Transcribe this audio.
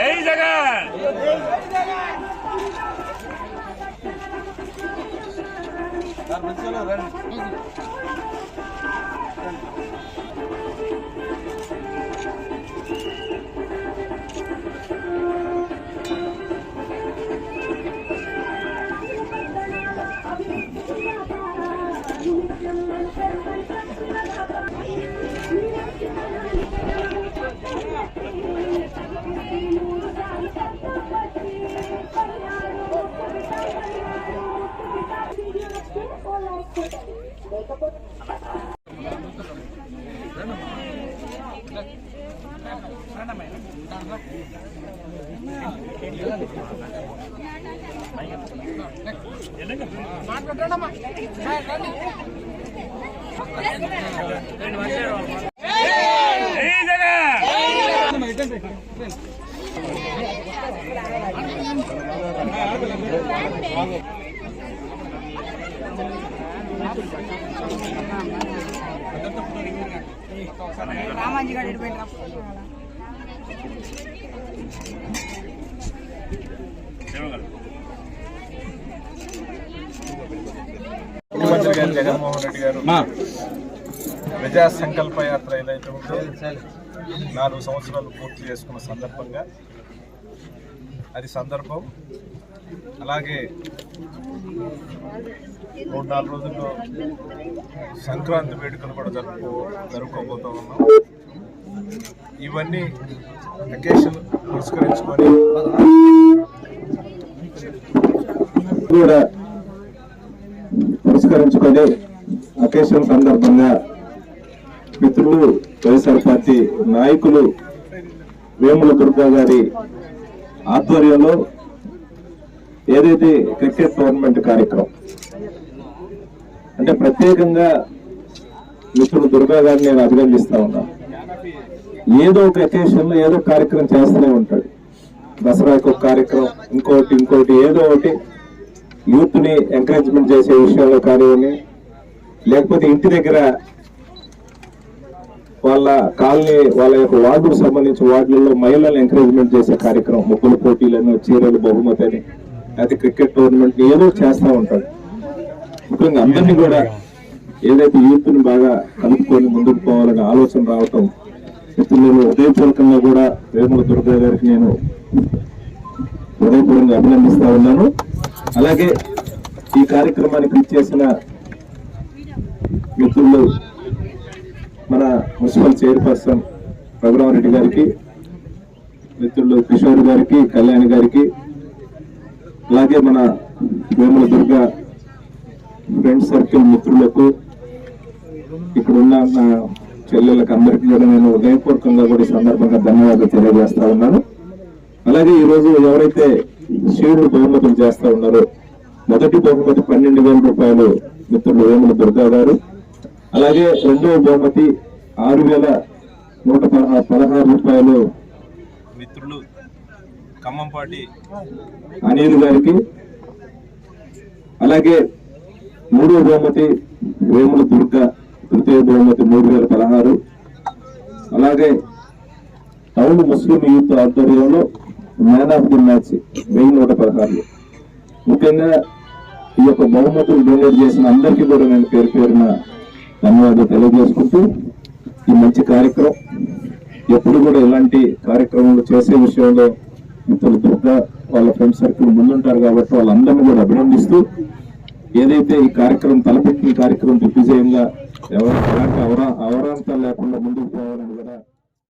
এই জায়গায়। జగన్ రామాజీ గారు ఎడిపోయిన ముఖ్యమంత్రి గారు జగన్మోహన్ రెడ్డి గారు ప్రజా సంకల్ప యాత్ర ఏదైతే ఉందో నాలుగు సంవత్సరాలు పూర్తి చేసుకున్న సందర్భంగా అది సందర్భం. అలాగే మూడు నాలుగు రోజుల్లో సంక్రాంతి వేడుకలు కూడా జరుపుకో జరుపుకోబోతూ ఉన్నాం. ఇవన్నీ అకేషన్ పురస్కరించుకొని కూడా పురస్కరించుకొని అకేషన్ సందర్భంగా మిత్రులు వైఎస్ఆర్ పార్టీ నాయకులు వేముల దుర్గా గారి ఆధ్వర్యంలో ఏదైతే క్రికెట్ టోర్నమెంట్ కార్యక్రమం అంటే ప్రత్యేకంగా మిత్రుడు దుర్గా గారిని నేను అభినందిస్తా ఉన్నాను ఏదో ఒక అకేషన్లో ఏదో కార్యక్రమం చేస్తూనే ఉంటాడు. దసరాకి ఒక కార్యక్రమం ఇంకోటి ఇంకోటి ఏదో ఒకటి. యూత్ని ఎంకరేజ్మెంట్ చేసే విషయంలో కానివ్వండి లేకపోతే ఇంటి దగ్గర వాళ్ళ కాలనీ వాళ్ళ యొక్క వార్డుకు సంబంధించి వార్డులలో మహిళలను ఎంకరేజ్మెంట్ చేసే కార్యక్రమం ముగ్గుల పోటీలను చీరలు బహుమతి అని. లేకపోతే క్రికెట్ టోర్నమెంట్ ఏదో చేస్తూ ఉంటాడు. ముఖ్యంగా అందరినీ కూడా ఏదైతే యూత్ని బాగా కలుపుకొని ముందుకు పోవాలనే ఆలోచన రావటం ఇప్పుడు నేను ఉదయపూర్వకంగా కూడా వేముల దుర్గా గారికి నేను హృదయపూర్వకంగా అభినందిస్తా ఉన్నాను. అలాగే ఈ కార్యక్రమానికి ఇచ్చేసిన మిత్రులు మన మున్సిపల్ చైర్పర్సన్ రఘురామరెడ్డి గారికి మిత్రులు కిషోర్ గారికి కళ్యాణ్ గారికి అలాగే మన వేముల దుర్గ ఫ్రెండ్ సర్కిల్ మిత్రులకు ఇక్కడ ఉన్న నా చెల్లెలకు అందరికీ కూడా నేను హృదయపూర్వకంగా కూడా సందర్భంగా ధన్యవాదాలు తెలియజేస్తా ఉన్నాను. అలాగే ఈరోజు ఎవరైతే శివుడు బహుమతులు చేస్తా ఉన్నారో మొదటి బహుమతి పన్నెండు వేల రూపాయలు మిత్రులు వేముల దుర్గా గారు. అలాగే రెండవ బహుమతి ఆరు వేల నూట పదహారు పదహారు రూపాయలు మిత్రులు ఖమ్మంపాటి అనిల్ గారికి అలాగే మూడో బహుమతి వేముల దుర్గ తృతీయ బహుమతి మూడు వేల పదహారు అలాగే టౌన్ ముస్లిం యూత్ ఆధ్వర్యంలో మ్యాన్ ఆఫ్ ది మ్యాచ్ వెయ్యి నూట పదహారు ముఖ్యంగా ఈ యొక్క బహుమతులు డొనేట్ చేసిన అందరికీ కూడా నేను పేరు పేరున ధన్యవాదాలు తెలియజేసుకుంటూ ఈ మంచి కార్యక్రమం ఎప్పుడు కూడా ఇలాంటి కార్యక్రమాలు చేసే విషయంలో మిత్రులు దుర్గా వాళ్ళ ఫ్రెండ్ సర్కిల్ ముందుంటారు కాబట్టి వాళ్ళందరినీ కూడా అభినందిస్తూ ఏదైతే ఈ కార్యక్రమం తలపెట్టిన కార్యక్రమం దిగ్విజయంగా ఎవరు ఎలాంటి అవరా అవరాంతాలు లేకుండా ముందుకు పోవాలని కూడా